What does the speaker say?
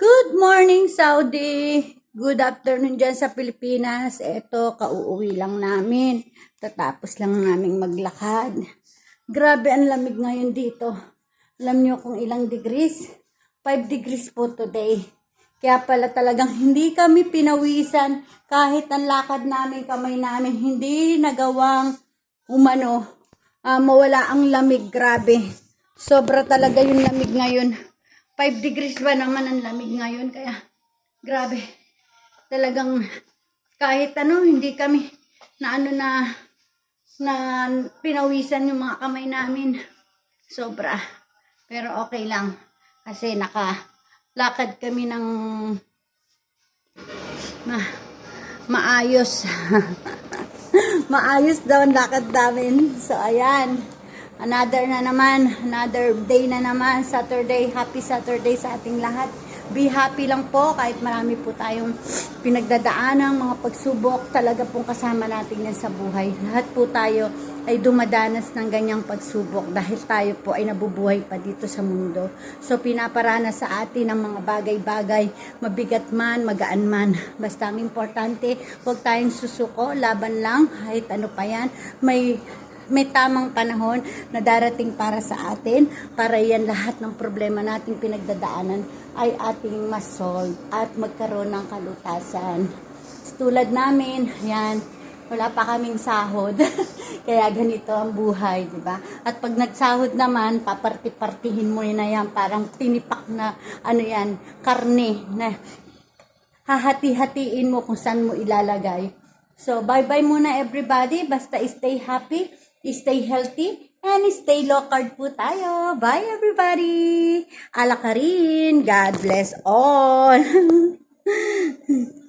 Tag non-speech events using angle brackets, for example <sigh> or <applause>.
Good morning, Saudi! Good afternoon dyan sa Pilipinas. Eto, kauuwi lang namin. Tatapos lang naming maglakad. Grabe ang lamig ngayon dito. Alam nyo kung ilang degrees? 5 degrees po today. Kaya pala talagang hindi kami pinawisan kahit ang lakad namin, kamay namin, hindi nagawang umano, ah, mawala ang lamig. Grabe. Sobra talaga yung lamig ngayon. 5 degrees ba naman ang lamig ngayon? Kaya, grabe. Talagang, kahit ano, hindi kami na ano na, na pinawisan yung mga kamay namin. Sobra. Pero okay lang. Kasi nakalakad kami ng ma, maayos. <laughs> maayos daw ang lakad namin. So, ayan. Another na naman, another day na naman, Saturday. Happy Saturday sa ating lahat. Be happy lang po kahit marami po tayong pinagdadaanang mga pagsubok. Talaga pong kasama natin yan sa buhay. Lahat po tayo ay dumadanas ng ganyang pagsubok dahil tayo po ay nabubuhay pa dito sa mundo. So pinaparana sa atin ang mga bagay-bagay, mabigat man, magaan man. Basta ang importante, huwag tayong susuko, laban lang, kahit ano pa yan. May may tamang panahon na darating para sa atin para yan lahat ng problema nating pinagdadaanan ay ating masolve at magkaroon ng kalutasan. Tulad namin, yan, wala pa kaming sahod. <laughs> Kaya ganito ang buhay, di ba? At pag nagsahod naman, paparti-partihin mo na yan, parang tinipak na, ano yan, karne na hahati-hatiin mo kung saan mo ilalagay. So, bye-bye muna everybody. Basta stay happy, stay healthy, and stay low carb po tayo. Bye everybody! Ala ka rin. God bless all! <laughs>